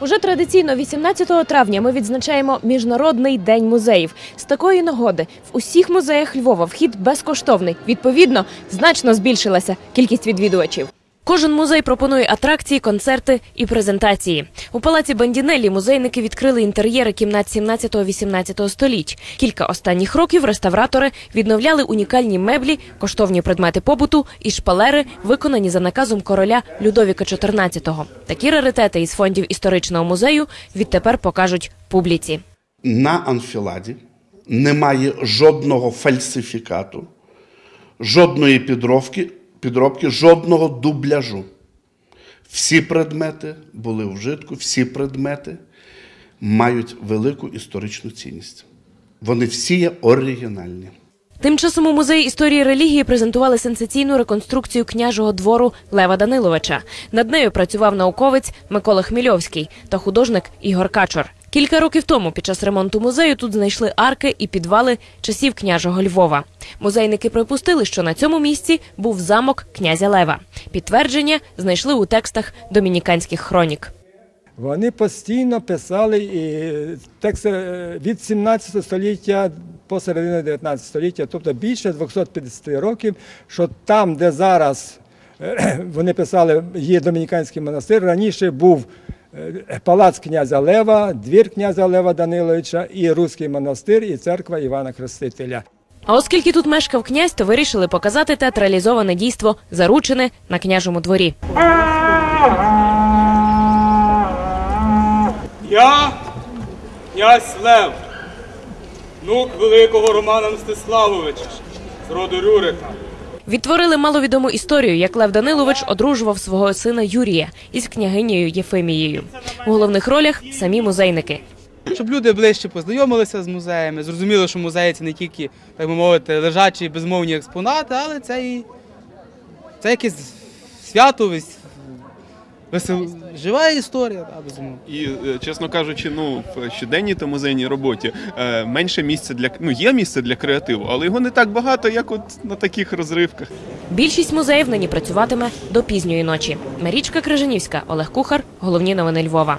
Уже традиційно 18 травня ми відзначаємо Міжнародний день музеїв. З такої нагоди в усіх музеях Львова вхід безкоштовний. Відповідно, значно збільшилася кількість відвідувачів. Кожен музей пропонує атракції, концерти і презентації. У палаці Бандінеллі музейники відкрили інтер'єри кімнат 17-18 століть. Кілька останніх років реставратори відновляли унікальні меблі, коштовні предмети побуту і шпалери, виконані за наказом короля Людовіка XIV. Такі раритети із фондів історичного музею відтепер покажуть публіці. на анфіладі немає жодного фальсифікату, жодної підробки, підробки, жодного дубляжу. Всі предмети були в вжитку, всі предмети мають велику історичну цінність. Вони всі є оригінальні. Тим часом у музеї історії релігії презентували сенсаційну реконструкцію княжого двору Лева Даниловича. Над нею працював науковець Микола Хмільовський та художник Ігор Качор. Кілька років тому під час ремонту музею тут знайшли арки і підвали часів княжого Львова. Музейники припустили, що на цьому місці був замок князя Лева. Підтвердження знайшли у текстах домініканських хронік. Вони постійно писали і тексти е, від 17 століття по середину 19 століття, тобто більше 250 років, що там, де зараз е, вони писали, є Домініканський монастир, раніше був е, палац князя Лева, двір князя Лева Даниловича і Руський монастир, і церква Івана Хрестителя. А оскільки тут мешкав князь, то вирішили показати театралізоване дійство заручене на княжому дворі. Я, князь Лев, внук великого Романа Мстиславовича з роду Рюрика. Відтворили маловідому історію, як Лев Данилович одружував свого сина Юрія із княгинею Єфимією. У головних ролях самі музейники. Щоб люди ближче познайомилися з музеями, зрозуміли, що музеї це не тільки, так би мовити, лежачі безмовні експонати, але це і це якесь свято, весел... жива історія, так, безумовно. І е, чесно кажучи, ну в щоденній та музейній роботі е, менше місця для ну є місце для креативу, але його не так багато, як от на таких розривках. Більшість музеїв нині працюватиме до пізньої ночі. Марічка Крижанівська, Олег Кухар. Головні новини Львова.